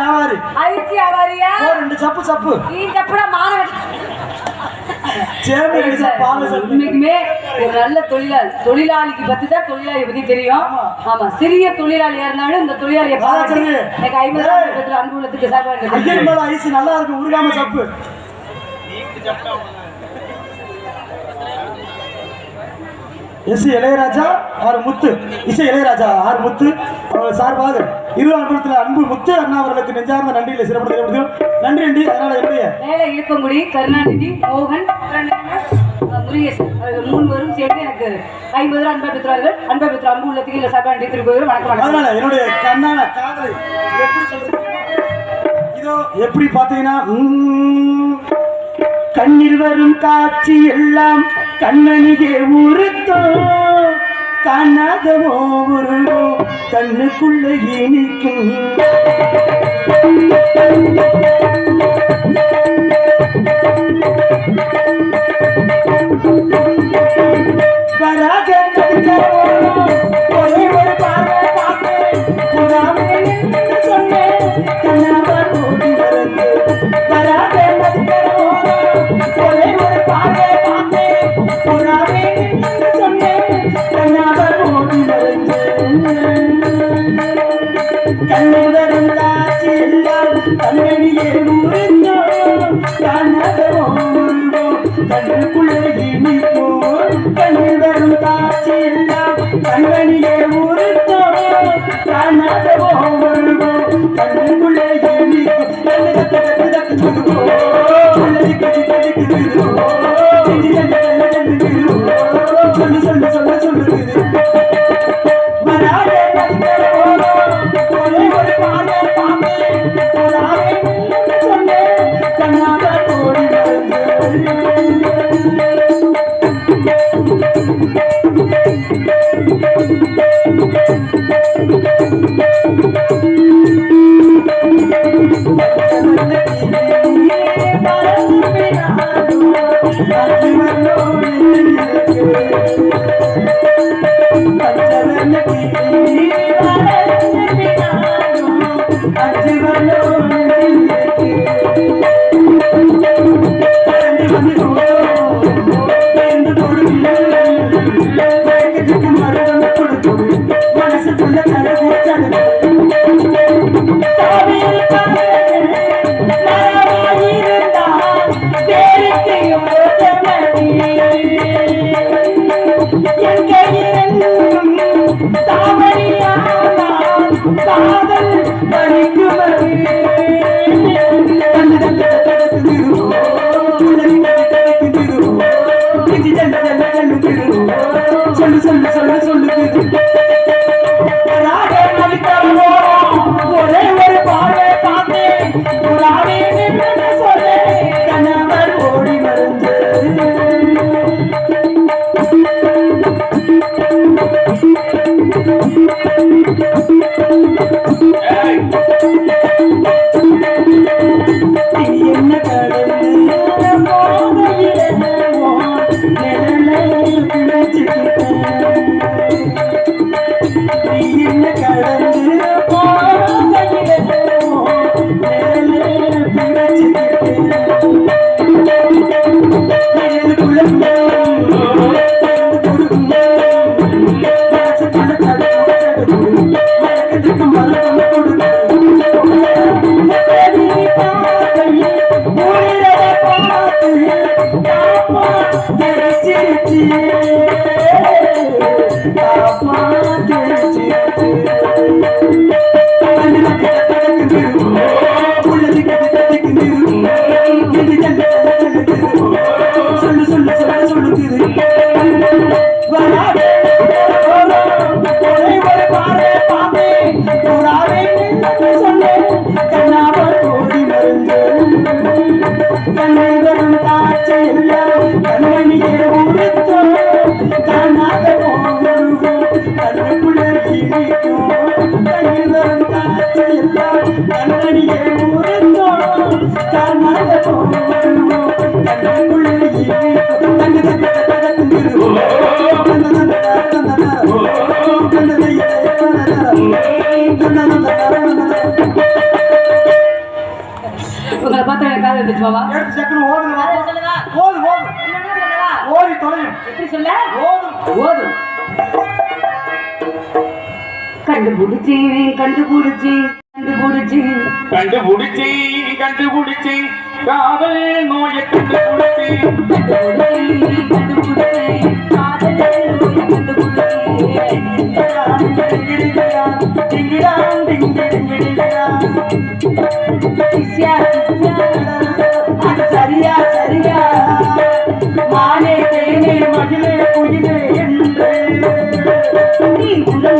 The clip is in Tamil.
வியாபாரி. அரிசி வியாபாரியா? ஓ, ரெண்டு சப்பு உண்மைக்குமே ஒரு நல்ல தொழிலாளி தொழிலாளிக்கு பத்தி தான் தொழிலாளியை பத்தி தெரியும். ஆமா. சிறிய தொழிலாளியா இருந்தாலும் இந்த தொழிலாளியை பாராட்டி. எனக்கு ஐம்பதாயிரம் ரூபாய் அன்பு உள்ளத்துக்கு சார்பாக ஐஸ் நல்லா இருக்கு உருகாம சப்பு. S Ilaiyaraaja R Muthu. இசை இளையராஜா ஆர் முத்து. சார்பாக இரு அனுபவத்தில் அன்பு முத்து அண்ணா அவர்களுக்கு நெஞ்சார்ந்த நன்றிகளை சிறப்பு நன்றி நன்றி. அதனால என்னுடைய மேல இழுப்பங்குடி கருணாநிதி மோகன் முருகேசன் அவர்கள் மூணுவரும் சேர்ந்து எனக்கு ஐம்பது ரூபாய் அன்பை பெற்றார்கள் அன்பை பெற்ற அன்பு உள்ளத்துக்கு இல்லை சார்பாக நன்றி திருப்பி வணக்கம் அதனால என்னுடைய கண்ணான காதலை எப்படி சொல்றது? இதோ எப்படி பாத்தீங்கன்னா உம், கண்ணில் வரும் காட்சி எல்லாம் கண்ணனிಗೆ உறுத்தும் காணாதவோ உருவோ கண்ணுக்குள்ள இனிக்கும். சொல்லு காட்சி எப்படி சொல்ல? ஓதும் ஓதும் கண்டுபிடிச்சி கண்டுபிடிச்சி கண்டுபிடிச்சி. கண்டுபிடிச்சி கண்டுபிடிச்சி. காவல் நோயை கண்டுபிடிச்சி. I'm